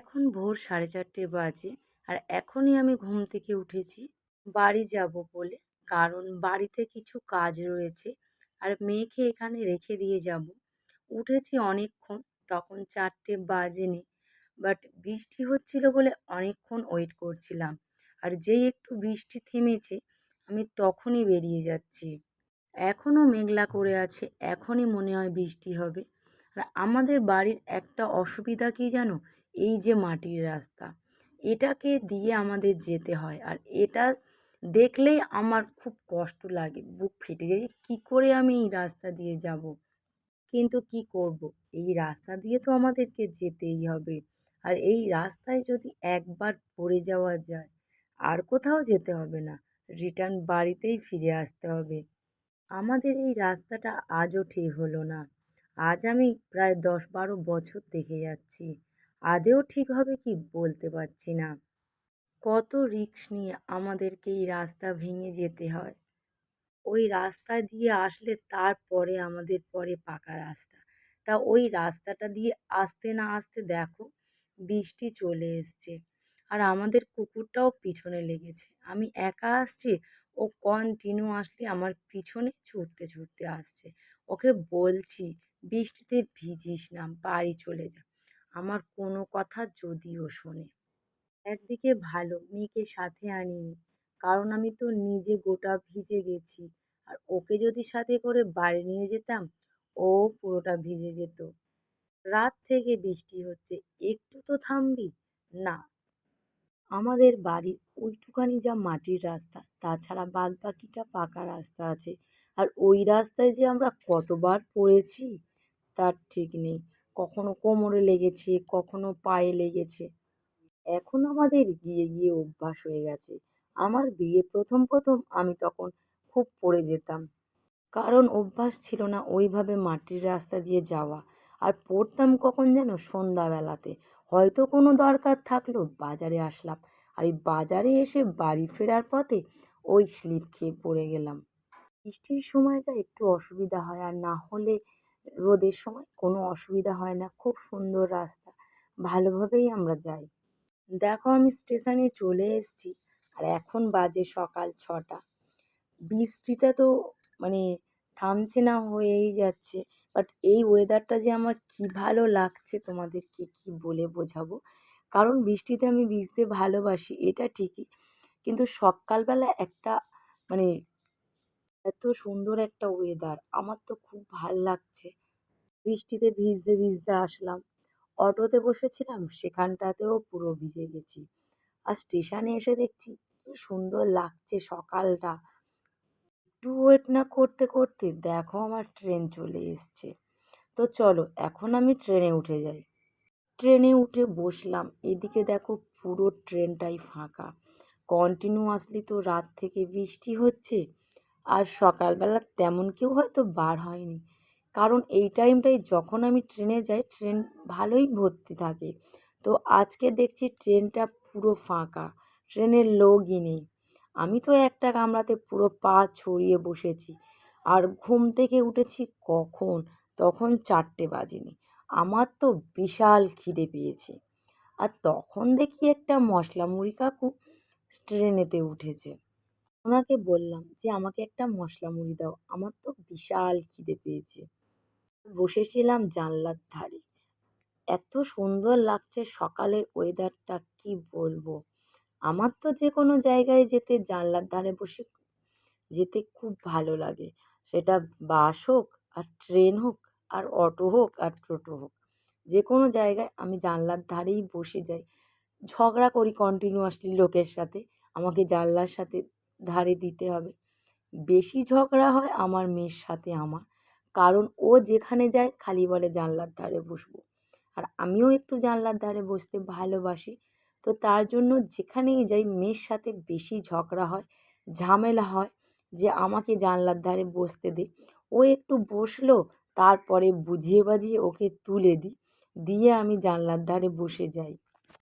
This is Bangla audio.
এখন ভোর সাড়ে চারটে বাজে আর এখনই আমি ঘুম থেকে উঠেছি। বাড়ি যাব বলে, কারণ বাড়িতে কিছু কাজ রয়েছে আর মেয়েকে এখানে রেখে দিয়ে যাব। উঠেছি অনেকক্ষণ, তখন চারটে বাজেনি বাট বৃষ্টি হচ্ছিল বলে অনেকক্ষণ ওয়েট করছিলাম। আর যেই একটু বৃষ্টি থেমেছে, আমি তখনই বেরিয়ে যাচ্ছি। এখনও মেঘলা করে আছে, এখনই মনে হয় বৃষ্টি হবে। আর আমাদের বাড়ির একটা অসুবিধা কী জানো? এই যে মাটির রাস্তা, এটাকে দিয়ে আমাদের যেতে হয়। আর এটা দেখলেই আমার খুব কষ্ট লাগে, বুক ফেটে যায় কী করে আমি এই রাস্তা দিয়ে যাব? কিন্তু কি করব? এই রাস্তা দিয়ে তো আমাদেরকে যেতেই হবে। আর এই রাস্তায় যদি একবার পড়ে যাওয়া যায়, আর কোথাও যেতে হবে না, রিটার্ন বাড়িতেই ফিরে আসতে হবে। আমাদের এই রাস্তাটা আজও ঠিক হলো না। আজ আমি প্রায় দশ বারো বছর দেখে যাচ্ছি। আদেও ঠিক হবে কি বলতে পারছি না। কত রিস্ক নিয়ে আমাদেরকে এই রাস্তা ভেঙে যেতে হয়। ওই রাস্তা দিয়ে আসলে তারপরে আমাদের পরে পাকা রাস্তা। তা ওই রাস্তাটা দিয়ে আসতে না আসতে দেখো, বৃষ্টি চলে এসছে। আর আমাদের কুকুরটাও পিছনে লেগেছে। আমি একা আসছি, ও কন্টিনিউ আসলে আমার পিছনে ছুটতে ছুটতে আসছে। ওকে বলছি, বৃষ্টিতে ভিজিস না, বাড়ি চলে যা। আমার কোনো কথা যদিও শোনে। একদিকে ভালো, মেয়েকে সাথে আনিনি, কারণ আমি তো নিজে গোটা ভিজে গেছি। আর ওকে যদি সাথে করে বাড়ি নিয়ে যেতাম, ও পুরোটা ভিজে যেত। রাত থেকে বৃষ্টি হচ্ছে, একটু তো থামবি? না। আমাদের বাড়ির ওইটুখানি যা মাটির রাস্তা, তাছাড়া বাদ বাকিটা পাকা রাস্তা আছে। আর ওই রাস্তায় যে আমরা কতবার পড়েছি, তার ঠিক নেই। কখনো কোমরে লেগেছে, কখনো পায়ে লেগেছে। এখন আমাদের গিয়ে গিয়ে অভ্যাস হয়ে গেছে। আমার বিয়ে প্রথম প্রথম আমি তখন খুব পড়ে যেতাম। কারণ অভ্যাস ছিল না ওইভাবে মাটির রাস্তা দিয়ে যাওয়া। আর পড়তাম কখন যেন সন্ধ্যাবেলাতে। হয়তো কোনো দরকার থাকল, বাজারে আসলাম। আর এই বাজারে এসে বাড়ি ফেরার পথে ওই স্লিপ খেয়ে পড়ে গেলাম। বৃষ্টির সময়টা একটু অসুবিধা হয়, আর না হলে রোদের সময় কোনো অসুবিধা হয় না, খুব সুন্দর রাস্তা, ভালোভাবেই আমরা যাই। দেখো আমি স্টেশনে চলে এসেছি, আর এখন বাজে সকাল ছটা। বৃষ্টিটা তো মানে থামছে না হয়েই যাচ্ছে বাট এই ওয়েদারটা যে আমার কী ভালো লাগছে তোমাদেরকে কী বলে বোঝাবো? কারণ বৃষ্টিতে আমি ভিজতে ভালোবাসি, এটা ঠিকই, কিন্তু সকালবেলা একটা মানে এত সুন্দর একটা ওয়েদার আমার তো খুব ভালো লাগছে। বৃষ্টিতে ভিজতে ভিজতে আসলাম। অটোতে বসেছিলাম, সেখানটাতেও পুরো ভিজে গেছি। আর স্টেশনে এসে দেখছি, কী সুন্দর লাগছে সকালটা। একটু ওয়েট না করতে করতে দেখো আমার ট্রেন চলে এসছে। তো চলো, এখন আমি ট্রেনে উঠে যাই। ট্রেনে উঠে বসলাম, এদিকে দেখো পুরো ট্রেনটাই ফাঁকা। কন্টিনিউয়াসলি তো রাত থেকে বৃষ্টি হচ্ছে, আর সকালবেলা তেমন কেউ হয়তো বার হয়নি। কারণ এই টাইমটায় যখন আমি ট্রেনে যাই ট্রেন ভালোই ভর্তি থাকে। তো আজকে দেখছি ট্রেনটা পুরো ফাঁকা ট্রেনের লোকই নেই। আমি তো একটা কামরাতে পুরো পা ছড়িয়ে বসেছি। আর ঘুম থেকে উঠেছি কখন? তখন চারটে বাজেনি। আমার তো বিশাল খিদে পেয়েছে। আর তখন দেখি একটা মশলা মুড়ি কাকু ট্রেনেতে উঠেছে। ওনাকে বললাম যে, আমাকে একটা মশলা মুড়ি দাও। আমার তো বিশাল খিদে পেয়েছে। বসেছিলাম জানলার ধারে। এত সুন্দর লাগছে সকালের ওয়েদারটা কি বলব? আমার তো যে কোনো জায়গায় যেতে জানলার ধারে বসে যেতে খুব ভালো লাগে। সেটা বাস হোক, আর ট্রেন হোক, আর অটো হোক, আর টোটো হোক যে কোনো জায়গায় আমি জানলার ধারেই বসে যাই। ঝগড়া করি কন্টিনিউয়াসলি লোকের সাথে, আমাকে জানলার সাথে ধারে দিতে হবে। বেশি ঝগড়া হয় আমার মেয়ের সাথে আমার। কারণ ও যেখানে যায় খালি বলে জানলার ধারে বসবো। আর আমিও একটু জানলার ধারে বসতে ভালোবাসি। তো তার জন্য যেখানেই যাই মেয়ের সাথে বেশি ঝগড়া হয়, ঝামেলা হয় যে আমাকে জানলার ধারে বসতে দে। ও একটু বসল, তারপরে বুঝিয়ে বাজিয়ে ওকে তুলে দিই। দিয়ে আমি জানলার ধারে বসে যাই।